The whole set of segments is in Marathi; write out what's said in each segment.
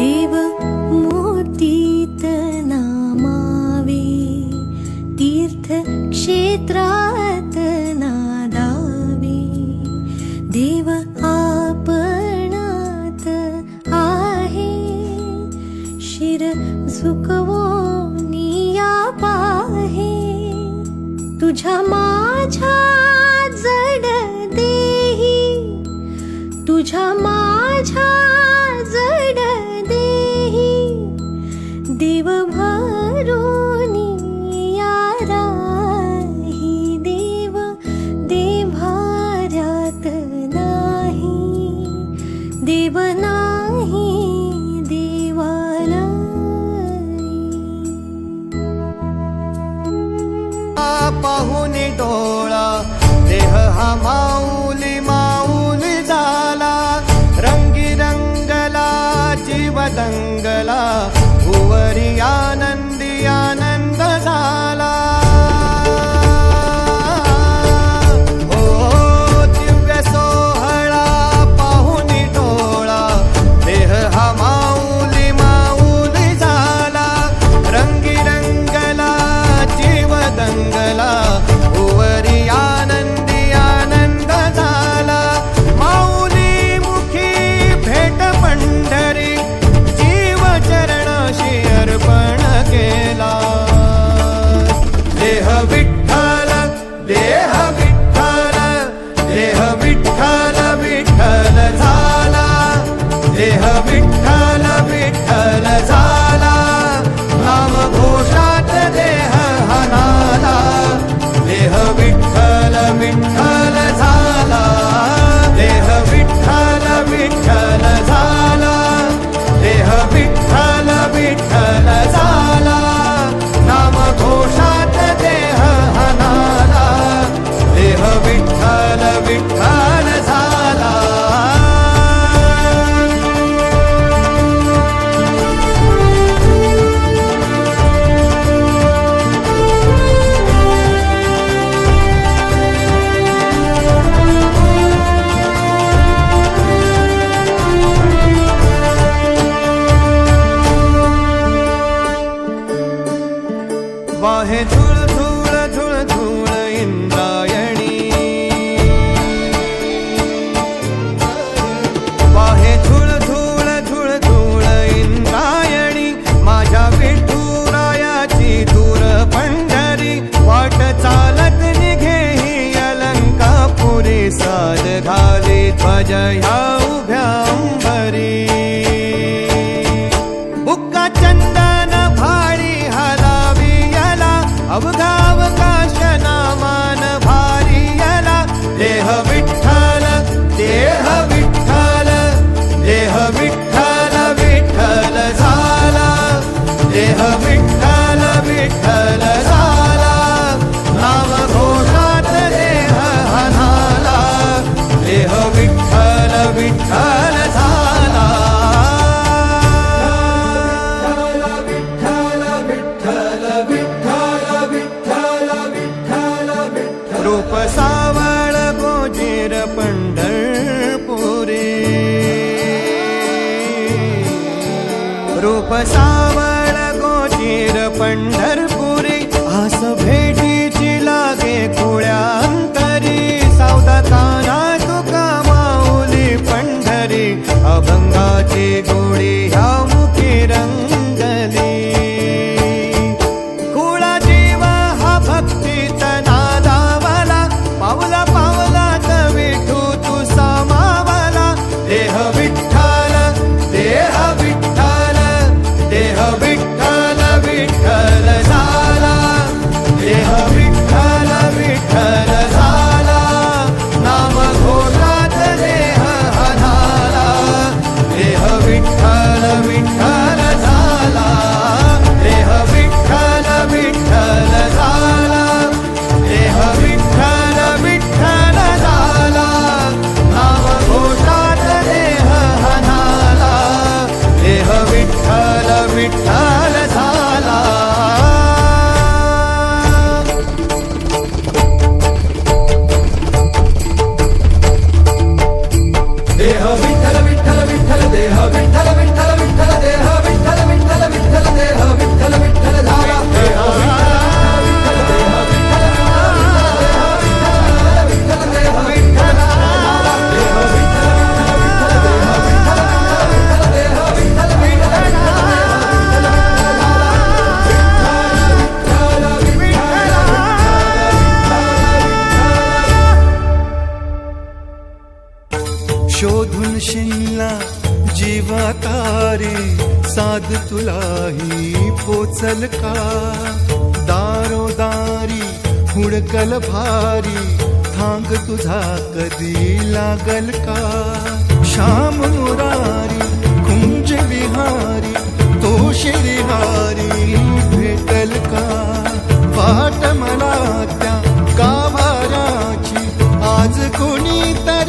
देव देव Yeah. तुझा कधी लागल का? श्याम मुरारी कुंज विहारी तो श्रीहारी भेटल का? वाट मला त्या गाभाराची आज कोणी त्या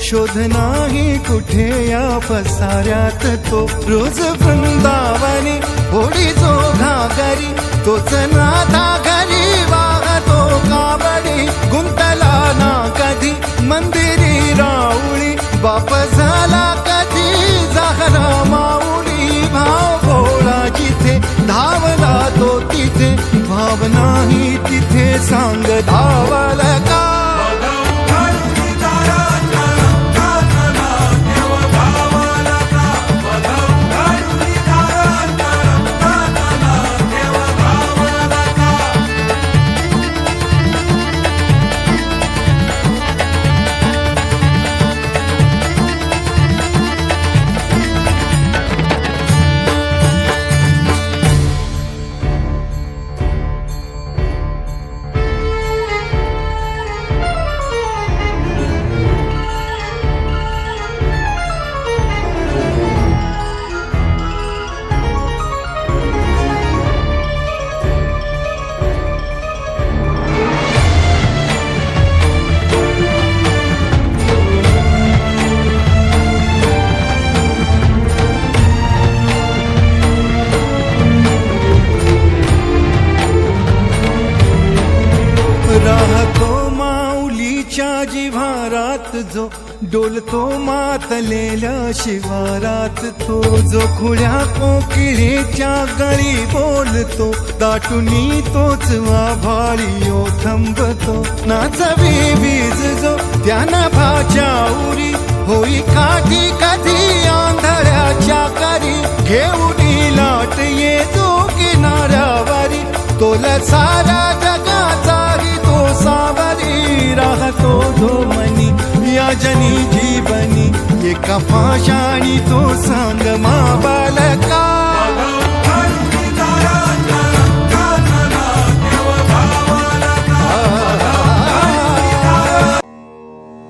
शोध नाही कुठे या पसाऱ्यात तो? रोज वृंदावनी होडी जो घागरी तोच नाथा घरी वाहतो काबडी गुंतला ना कधी? मंदिरी राऊळी बाप झाला कधी? झाला माऊली भाव भोळा जिथे धावला तो तिथे भाव नाही तिथे सांग धावल का? राहतो माऊलीच्या जिव्हारात जो डोलतो मातलेल्या शिवारात तो जो खुळ्या कोकिळेच्या गळी बोलतो दाटुनी तोच आभाळी ओ थांबतो. नाचवी वीज जो त्यानं भाच्या उरी होई काठी कधी आंधळ्याच्या करी घेऊन लाट येतो किनाऱ्यावरी. तोला सारा जगाचा राहतो धो मनी, या जनी जीवनी। एका पाशाणी तो सांग मा बालका।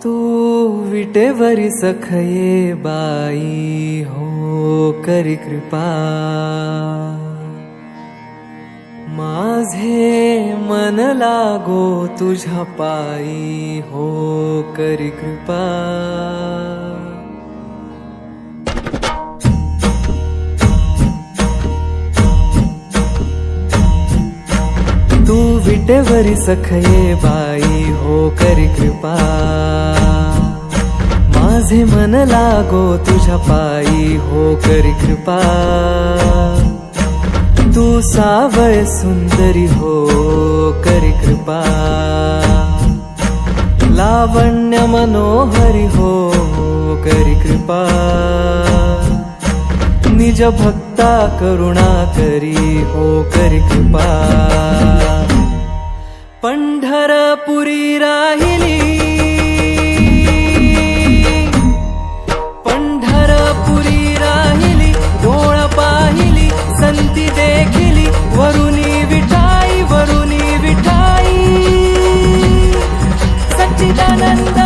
तू विटेवरी सखये बाई हो करी कृपा। माझे मन लागो तुझ्या पायी हो करी कृपा. तू विटेवरी सखये बाई हो करी कृपा. माझे मन लागो तुझ्या पायी हो करी कृपा. तू सावळ सुंदरी हो करी कृपा. लावण्य मनोहरी हो करी कृपा. निज भक्ता करुणा करी हो करी कृपा. पंढरपुरी राहिली. पंढरपुरी राहिली डोळ पाहिली. वसंती देखिली वरुणी विठाई वरुणी विठाई. सच्चिदानंद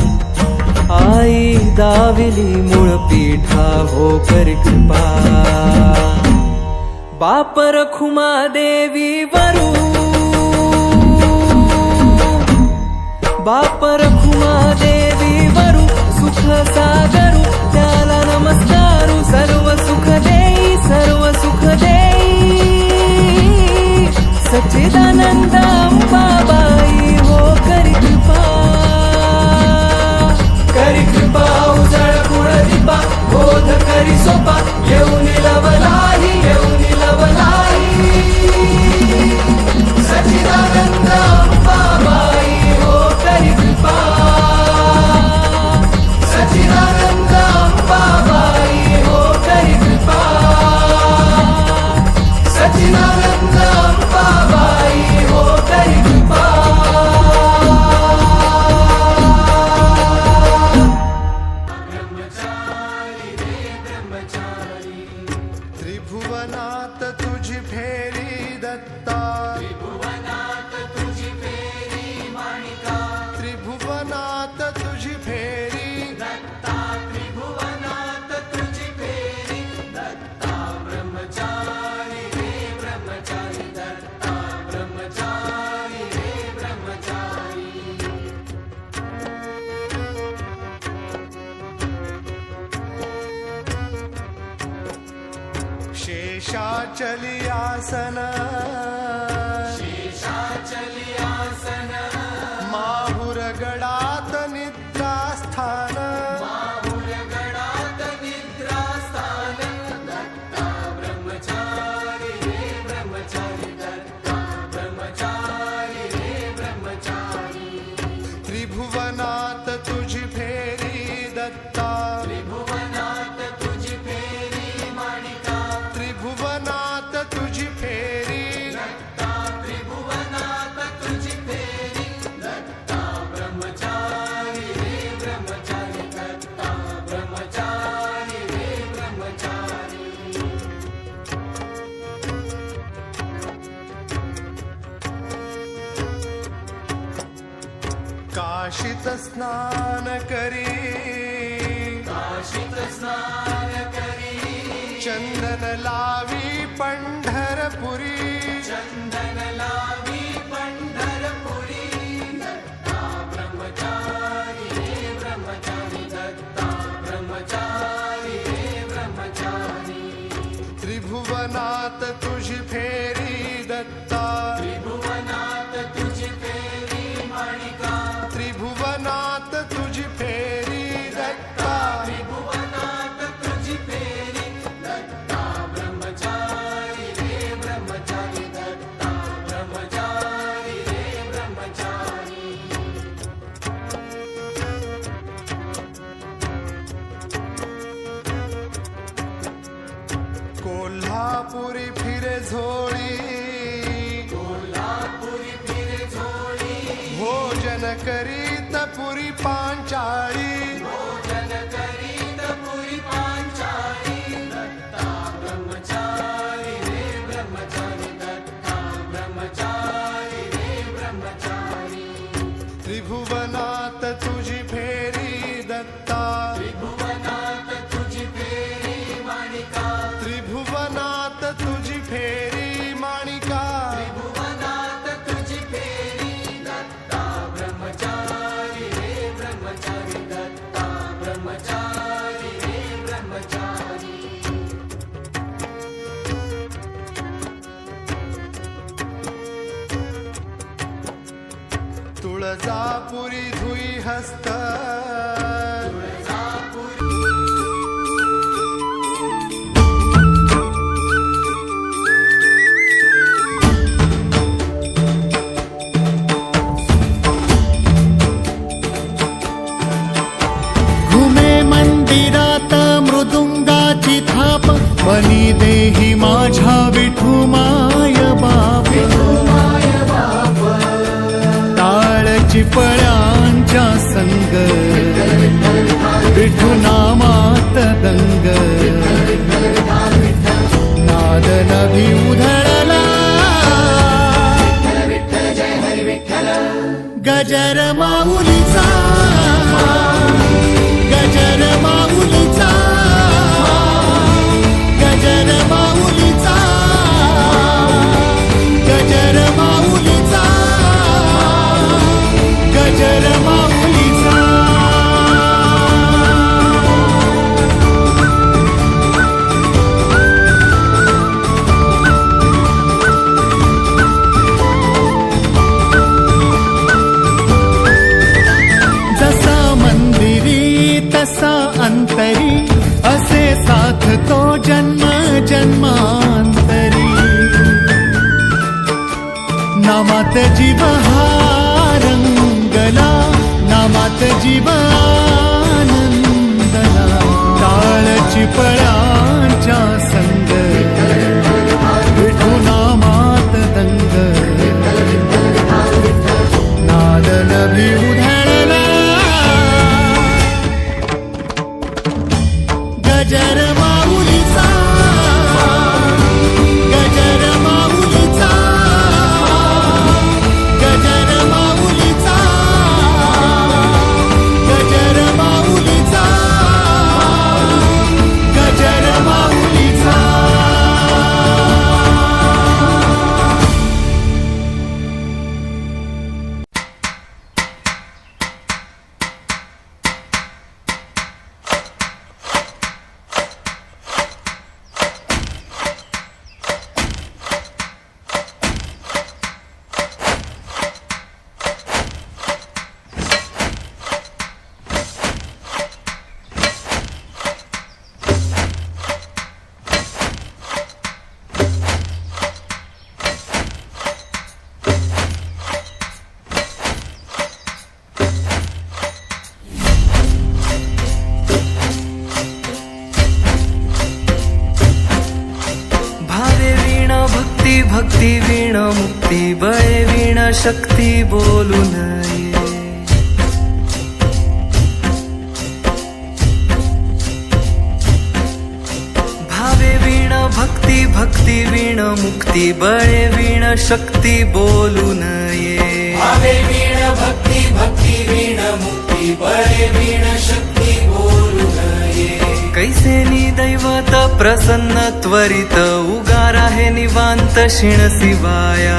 आई दाविली मूळ पीठा हो कर कृपा. बापर खुमा देवी वरू. बापर खुमा देवी वरू सुख सागरू त्याला नमस्कारू सर्व सुख देई सर्व सुख देई. सच्चिदानंद बाबाई हो करी कृपा. बोध करी सोपा येऊन लवलाही शेषाचली आसन स्नान करी काशीत स्नान करी चंदन लावी पंढरपुरी चंदन कोल्हापुरी फिरे झोळी. कोल्हापुरी फिरे झोळी. भोजन करीत तुळजापुरी धुई हस्त. मंदिरात मृदुंगाची थाप बनी देही माझ्या विठुमा. पिंपळांच्या संग. विठुना जीव हा रंगला नामात जीवा शक्ती बोलू नये. भावे वीण भक्ती भक्ती वीण मुक्ती बळे वीण शक्ती बोलू नये. कैसे नि दैवत प्रसन्न त्वरित उगार आहे निवांत शिण शिवाया.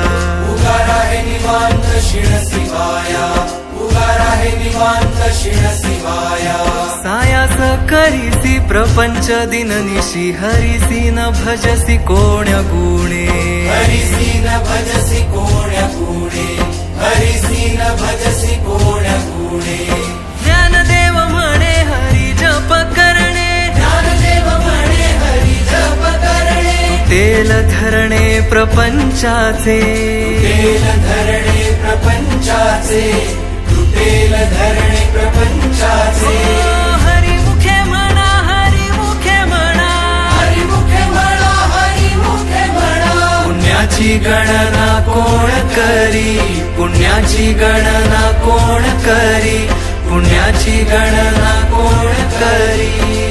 उगार आहे निवांत शिण शिवाया. उगार आहे निवांत शिण शिवाया सायास करीसी प्रपंच दिननिशी हरिसी न भजसी कोण्या गुणे. हरिसी न भजसी कोण्या गुणे. हरिसी न भजसी कोण्या गुणे. ज्ञानदेव म्हणे हरी जप करणे. ज्ञानदेव म्हणे हरी जप करणे. तेल धरणे प्रपंचाचे. तुटेल धरणे प्रपंचाचे. धरणे प्रपंचाचे. ओ, हरिमुखे म्हणा हरिमुखे म्हणा. हरिमुखे म्हणा हरिमुखे म्हणा. पुण्याची गणना कोण करी? पुण्याची गणना कोण करी? पुण्याची गणना कोण करी?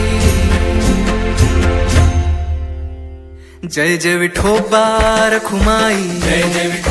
जय जय विठोबार खुमाई. जय जय कुमाई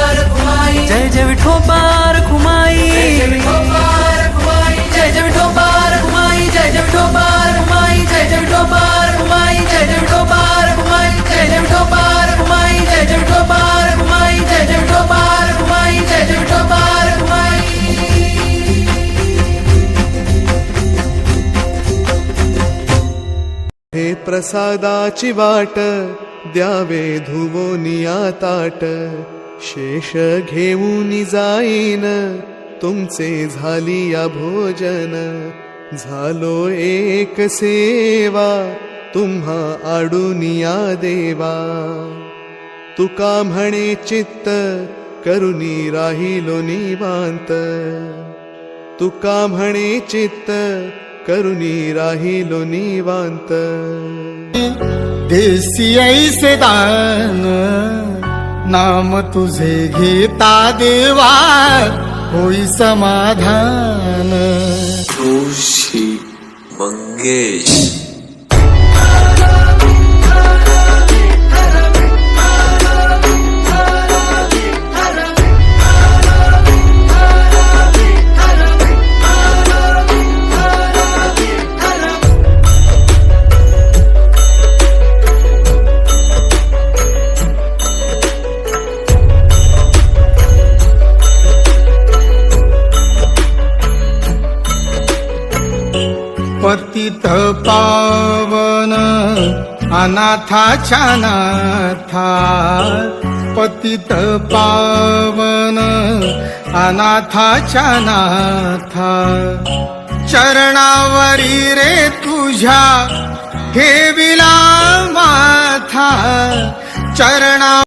कुमाई जय जय विठोबार खुमाई जय जय विठोबार कुमाई जय जय विठोबार खुमाई जय जय विठोबार खुमाई जय जय विठोबार खुमाई जय जय विठोबार खुमाई जय जय विठोबार खुमाई जय जय विठोबार खुमाई जय जय विठोबार खुमाई जय जय विठोबार हे प्रसादाची वाट द्यावे धुवोनिया ताट शेष घेऊन जाईन. तुमचे झाली या भोजन. झालो एक सेवा. तुम्हा आडुनिया देवा. तुका म्हणे चित्त करुणी राहिलो निवांत. तुका म्हणे चित्त करुणी राहिलो निवांत. देसी ऐसे दान. नाम तुझे घेता देवा होई समाधान. जोशी मंगेश. अनाथाच्या नाथा पतित पावन अनाथाच्या नाथा चरणावरी रे तुझ्या ठेविला माथा. चरणा